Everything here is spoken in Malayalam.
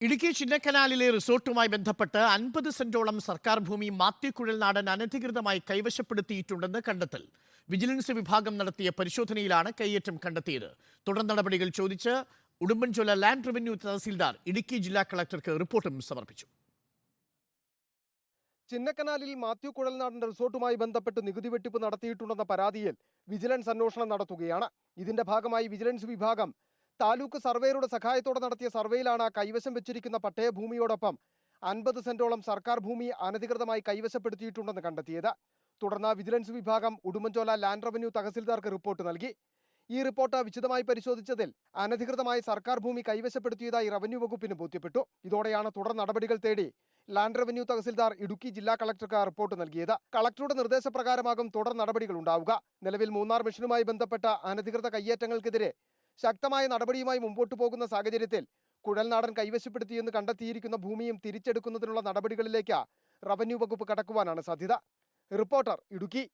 ഇടുക്കി ചിന്നക്കനാലിലെ റിസോർട്ടുമായി ബന്ധപ്പെട്ട് അൻപത് സെന്റോളം സർക്കാർ ഭൂമി മാത്യു കുഴൽനാടൻ അനധികൃതമായി കൈവശപ്പെടുത്തിയിട്ടുണ്ടെന്ന് കണ്ടെത്തൽ. വിജിലൻസ് വിഭാഗം നടത്തിയ പരിശോധനയിലാണ് കൈയേറ്റം കണ്ടെത്തിയത്. തുടർ നടപടികൾ ചോദിച്ച് ഉടുമ്പൻചോല ലാൻഡ് റവന്യൂ തഹസീൽദാർ ഇടുക്കി ജില്ലാ കളക്ടർക്ക് റിപ്പോർട്ടും സമർപ്പിച്ചു. ചിന്നക്കനാലിൽ മാത്യു കുഴൽനാടൻ റിസോർട്ടുമായി ബന്ധപ്പെട്ട് നികുതി വെട്ടിപ്പ് നടത്തിയിട്ടുണ്ടെന്ന പരാതിയിൽ വിജിലൻസ് അന്വേഷണം നടത്തുകയാണ്. ഇതിന്റെ ഭാഗമായി വിജിലൻസ് വിഭാഗം താലൂക്ക് സർവേയറുടെ സഹായത്തോടെ നടത്തിയ സർവേയിലാണ് കൈവശം വെച്ചിരിക്കുന്ന പട്ടയഭൂമിയോടൊപ്പം അൻപത് സെന്റോളം സർക്കാർ ഭൂമി അനധികൃതമായി കൈവശപ്പെടുത്തിയിട്ടുണ്ടെന്ന് കണ്ടെത്തിയത്. തുടർന്ന് വിജിലൻസ് വിഭാഗം ഉടുമ്പൻചോല ലാൻഡ് റവന്യൂ തഹസിൽദാർക്ക് റിപ്പോർട്ട് നൽകി. ഈ റിപ്പോർട്ട് വിശദമായി പരിശോധിച്ചതിൽ അനധികൃതമായി സർക്കാർ ഭൂമി കൈവശപ്പെടുത്തിയതായി റവന്യൂ വകുപ്പിന് ബോധ്യപ്പെട്ടു. ഇതോടെയാണ് തുടർ നടപടികൾ തേടി ലാൻഡ് റവന്യൂ തഹസിൽദാർ ഇടുക്കി ജില്ലാ കളക്ടർക്ക് റിപ്പോർട്ട് നൽകിയത്. കളക്ടറുടെ നിർദ്ദേശപ്രകാരമാകും തുടർ നടപടികൾ ഉണ്ടാവുക. നിലവിൽ മൂന്നാർ മിഷനുമായി ബന്ധപ്പെട്ട അനധികൃത കയ്യേറ്റങ്ങൾക്കെതിരെ ശക്തമായ നടപടിയുമായി മുമ്പോട്ടു പോകുന്ന സാഹചര്യത്തിൽ കുഴൽനാടൻ കൈവശപ്പെടുത്തിയെന്ന് കണ്ടെത്തിയിരിക്കുന്ന ഭൂമിയും തിരിച്ചെടുക്കുന്നതിനുള്ള നടപടികളിലേക്ക് റവന്യൂ വകുപ്പ് കടക്കുവാനാണ് സാധ്യത. റിപ്പോർട്ടർ ഇടുക്കി.